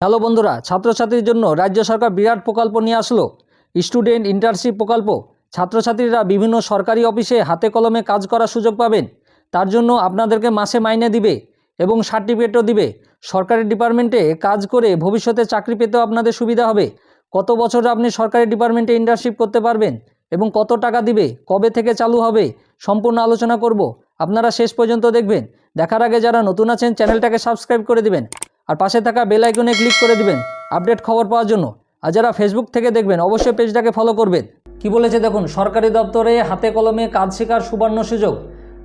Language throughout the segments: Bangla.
হ্যালো বন্ধুরা, ছাত্রছাত্রীর জন্য রাজ্য সরকার বিরাট প্রকল্প নিয়ে আসলো। স্টুডেন্ট ইন্টার্নশিপ প্রকল্প। ছাত্রছাত্রীরা বিভিন্ন সরকারি অফিসে হাতে কলমে কাজ করার সুযোগ পাবেন। তার জন্য আপনাদেরকে মাসে মাইনে দিবে এবং সার্টিফিকেটও দিবে। সরকারি ডিপার্টমেন্টে কাজ করে ভবিষ্যতে চাকরি পেতেও আপনাদের সুবিধা হবে। কত বছর আপনি সরকারি ডিপার্টমেন্টে ইন্টার্নশিপ করতে পারবেন এবং কত টাকা দিবে, কবে থেকে চালু হবে, সম্পূর্ণ আলোচনা করব। আপনারা শেষ পর্যন্ত দেখবেন। দেখার আগে যারা নতুন আছেন, চ্যানেলটাকে সাবস্ক্রাইব করে দিবেন। আর পাশে থাকা বেল আইকনে ক্লিক করে দিবেন আপডেট খবর পাওয়ার জন্য। আর যারা ফেসবুক থেকে দেখবেন, অবশ্যই পেজটাকে ফলো করবেন। কি বলেছে দেখুন, সরকারি দপ্তরে হাতে কলমে কাজ শেখার সুবর্ণ সুযোগ।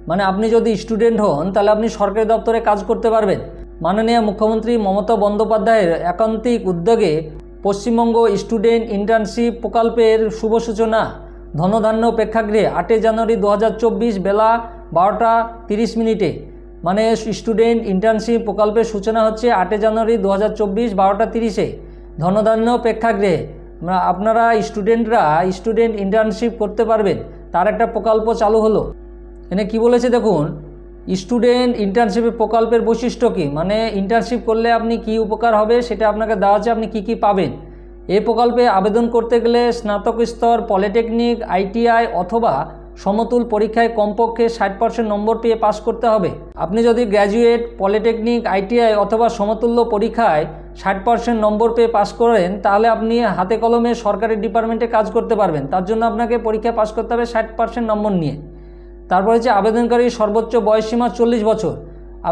মানে আপনি যদি স্টুডেন্ট হন, তাহলে আপনি সরকারি দপ্তরে কাজ করতে পারবেন। মাননীয় মুখ্যমন্ত্রী মমতা বন্দ্যোপাধ্যায়ের একান্তিক উদ্যোগে পশ্চিমবঙ্গ স্টুডেন্ট ইন্টার্নশিপ প্রকল্পের শুভ সূচনা। ধনধান্য প্রেক্ষাগৃহে আটই জানুয়ারি দু হাজার চব্বিশ বেলা বারোটা তিরিশ মিনিটে। মানে স্টুডেন্ট ইন্টার্নশিপ প্রকল্পের সূচনা হচ্ছে আটই জানুয়ারি দু হাজার চব্বিশ বারোটা তিরিশে, ধনধান্য প্রেক্ষাগৃহে। আপনারা স্টুডেন্টরা স্টুডেন্ট ইন্টার্নশিপ করতে পারবেন, তার একটা প্রকল্প চালু হলো। এখানে কি বলেছে দেখুন, স্টুডেন্ট ইন্টার্নশিপ প্রকল্পের বৈশিষ্ট্য কী? মানে ইন্টার্নশিপ করলে আপনি কি উপকার হবে সেটা আপনাকে দেওয়া আছে আপনি কি কি পাবেন? এই প্রকল্পে আবেদন করতে গেলে স্নাতক স্তর, পলিটেকনিক, আইটিআই অথবা সমতুল পরীক্ষায় কমপক্ষে ষাট পার্সেন্ট নম্বর পেয়ে পাস করতে হবে। আপনি যদি গ্র্যাজুয়েট পলিটেকনিক আইটিআই অথবা সমতুল্য পরীক্ষায় ষাট পার্সেন্ট নম্বর পেয়ে পাস করেন, তাহলে আপনি হাতে কলমে সরকারি ডিপার্টমেন্টে কাজ করতে পারবেন। তার জন্য আপনাকে পরীক্ষায় পাস করতে হবে ষাট পার্সেন্ট নম্বর নিয়ে। তারপর হচ্ছে আবেদনকারী সর্বোচ্চ বয়সসীমা চল্লিশ বছর।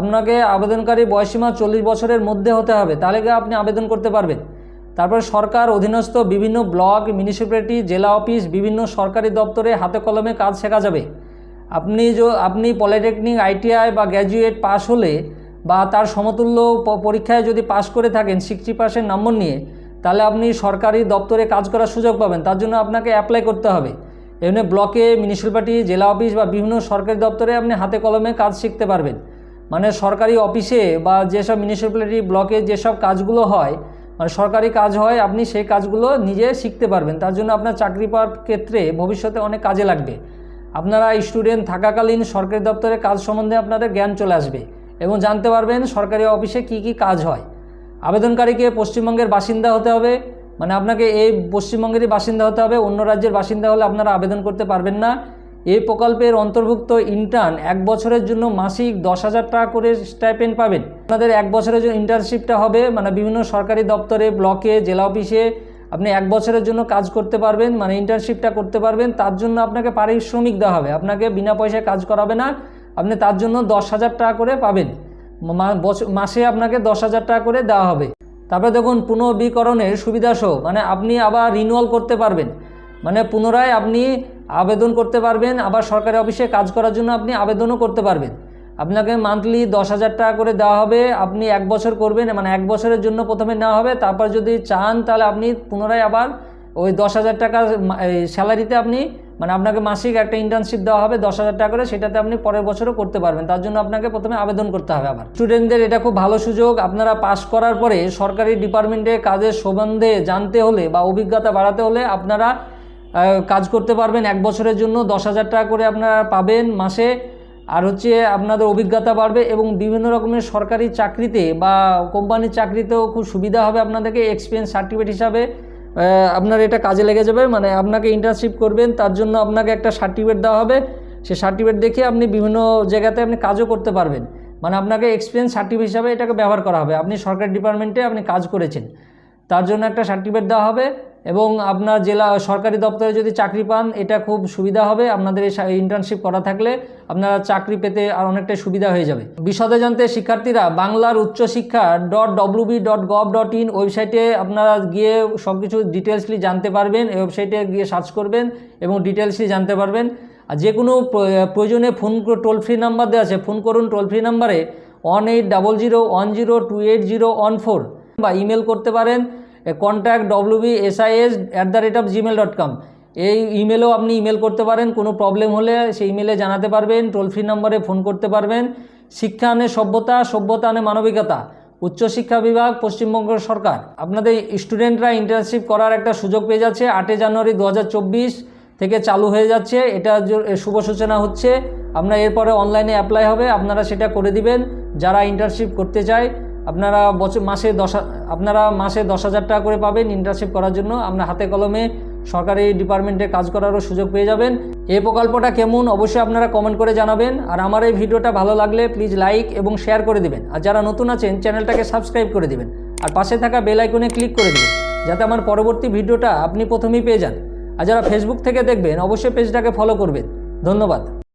আপনাকে আবেদনকারী বয়সসীমা চল্লিশ বছরের মধ্যে হতে হবে, তাহলে আপনি আবেদন করতে পারবেন। তারপর সরকার অধীনস্থ বিভিন্ন ব্লক মিউনিসিপ্যালিটি জেলা অফিস বিভিন্ন সরকারি দপ্তরে হাতে কলমে কাজ শেখা যাবে। আপনি আপনি পলিটেকনিক আইটিআই বা গ্র্যাজুয়েট পাশ হলে বা তার সমতুল্য পরীক্ষায় যদি পাশ করে থাকেন সিক্সটি পার্সেন্ট নম্বর নিয়ে, তাহলে আপনি সরকারি দপ্তরে কাজ করার সুযোগ পাবেন। তার জন্য আপনাকে অ্যাপ্লাই করতে হবে। এমনি ব্লকে মিউনিসিপ্যালিটি জেলা অফিস বা বিভিন্ন সরকারি দপ্তরে আপনি হাতে কলমে কাজ শিখতে পারবেন। মানে সরকারি অফিসে বা যেসব মিউনিসিপ্যালিটি ব্লকে যেসব কাজগুলো হয় মানে সরকারি কাজ হয়, আপনি সেই কাজগুলো নিজে শিখতে পারবেন। তার জন্য আপনার চাকরি পাওয়ার ক্ষেত্রে ভবিষ্যতে অনেক কাজে লাগবে। আপনারা স্টুডেন্ট থাকাকালীন সরকারি দপ্তরে কাজ সম্বন্ধে আপনাদের জ্ঞান চলে আসবে এবং জানতে পারবেন সরকারি অফিসে কি কি কাজ হয়। আবেদনকারীকে পশ্চিমবঙ্গের বাসিন্দা হতে হবে মানে আপনাকে এই পশ্চিমবঙ্গেরই বাসিন্দা হতে হবে, অন্য রাজ্যের বাসিন্দা হলে আপনারা আবেদন করতে পারবেন না। এই প্রকল্পের অন্তর্ভুক্ত ইন্টার্ন এক বছরের জন্য মাসিক দশ হাজার টাকা করে স্টাইপেন্ড পাবেন। আপনাদের এক বছরের জন্য ইন্টার্নশিপটা হবে মানে বিভিন্ন সরকারি দপ্তরে ব্লকে জেলা অফিসে আপনি এক বছরের জন্য কাজ করতে পারবেন মানে ইন্টার্নশিপটা করতে পারবেন। তার জন্য আপনাকে পারিশ্রমিক দেওয়া হবে। আপনাকে বিনা পয়সায় কাজ করাবে না, আপনি তার জন্য দশ হাজার টাকা করে পাবেন। মাসে আপনাকে দশ হাজার টাকা করে দেওয়া হবে। তারপরে দেখুন, পুনর্বীকরণের সুবিধাসহ মানে আপনি আবার রিনুয়াল করতে পারবেন। মানে পুনরায় আপনি আবেদন করতে পারবেন, আবার সরকারি অফিসে কাজ করার জন্য আপনি আবেদনও করতে পারবেন। আপনাকে মান্থলি দশ হাজার টাকা করে দেওয়া হবে, আপনি এক বছর করবেন মানে এক বছরের জন্য প্রথমে নেওয়া হবে, তারপর যদি চান তাহলে আপনি পুনরায় আবার ওই দশ হাজার টাকা স্যালারিতে আপনি মানে আপনাকে মাসিক একটা ইন্টার্নশিপ দেওয়া হবে দশ হাজার টাকা করে, সেটাতে আপনি পরের বছরও করতে পারবেন। তার জন্য আপনাকে প্রথমে আবেদন করতে হবে আবার। স্টুডেন্টদের এটা খুব ভালো সুযোগ, আপনারা পাস করার পরে সরকারি ডিপার্টমেন্টে কাজের সম্বন্ধে জানতে হলে বা অভিজ্ঞতা বাড়াতে হলে আপনারা কাজ করতে পারবেন এক বছরের জন্য দশ হাজার টাকা করে আপনারা পাবেন মাসে। আর হচ্ছে আপনাদের অভিজ্ঞতা বাড়বে এবং বিভিন্ন রকমের সরকারি চাকরিতে বা কোম্পানির চাকরিতেও খুব সুবিধা হবে আপনাদেরকে এক্সপিরিয়েন্স সার্টিফিকেট হিসাবে। আপনার এটা কাজে লেগে যাবে মানে আপনাকে ইন্টার্নশিপ করবেন, তার জন্য আপনাকে একটা সার্টিফিকেট দেওয়া হবে। সেই সার্টিফিকেট দেখে আপনি বিভিন্ন জায়গাতে আপনি কাজও করতে পারবেন। মানে আপনাকে এক্সপিরিয়েন্স সার্টিফিকেট হিসাবে এটাকে ব্যবহার করা হবে। আপনি সরকারি ডিপার্টমেন্টে আপনি কাজ করেছেন, তার জন্য একটা সার্টিফিকেট দেওয়া হবে। এবং আপনার জেলা সরকারি দপ্তরে যদি চাকরি পান, এটা খুব সুবিধা হবে। আপনাদের এই ইন্টার্নশিপ করা থাকলে আপনারা চাকরি পেতে আর অনেকটা সুবিধা হয়ে যাবে। বিশদে জানতে শিক্ষার্থীরা বাংলার উচ্চশিক্ষা dot WB dot gov dot in ওয়েবসাইটে আপনারা গিয়ে সব কিছু ডিটেলসলি জানতে পারবেন, এই ওয়েবসাইটে গিয়ে সার্চ করবেন এবং ডিটেলসলি জানতে পারবেন। আর যে কোনো প্রয়োজনে ফোন টোল ফ্রি নাম্বার দেওয়া আছে, ফোন করুন টোল ফ্রি নাম্বারে one eight double zero one zero two eight zero one four বা ইমেল করতে পারেন। Contact WB SIS at the rate of Gmail dot com এই ইমেলেও আপনি ইমেল করতে পারেন, কোনো প্রবলেম হলে সেই ইমেলে জানাতে পারবেন টোল ফ্রি নম্বরে ফোন করতে পারবেন। শিক্ষা আনে সভ্যতা সভ্যতা আনে মানবিকতা, উচ্চশিক্ষা বিভাগ, পশ্চিমবঙ্গ সরকার। আপনাদের স্টুডেন্টরা ইন্টার্নশিপ করার একটা সুযোগ পেয়ে যাচ্ছে, আটই জানুয়ারি দু হাজার চব্বিশ থেকে চালু হয়ে যাচ্ছে। এটা শুভ সূচনা হচ্ছে। আপনার এরপরে অনলাইনে অ্যাপ্লাই হবে, আপনারা সেটা করে দিবেন। যারা ইন্টার্নশিপ করতে চায় আপনারা বছর মাসে দশ আপনারা মাসে দশ হাজার টাকা করে পাবেন ইন্টার্নশিপ করার জন্য। আপনার হাতে কলমে সরকারি ডিপার্টমেন্টে কাজ করারও সুযোগ পেয়ে যাবেন। এই প্রকল্পটা কেমন অবশ্যই আপনারা কমেন্ট করে জানাবেন। আর আমার এই ভিডিওটা ভালো লাগলে প্লিজ লাইক এবং শেয়ার করে দিবেন। আর যারা নতুন আছেন চ্যানেলটাকে সাবস্ক্রাইব করে দিবেন। আর পাশে থাকা বেল আইকনে ক্লিক করে দিবেন, যাতে আমার পরবর্তী ভিডিওটা আপনি প্রথমেই পেয়ে যান। আর যারা ফেসবুক থেকে দেখবেন, অবশ্যই পেজটাকে ফলো করবেন। ধন্যবাদ।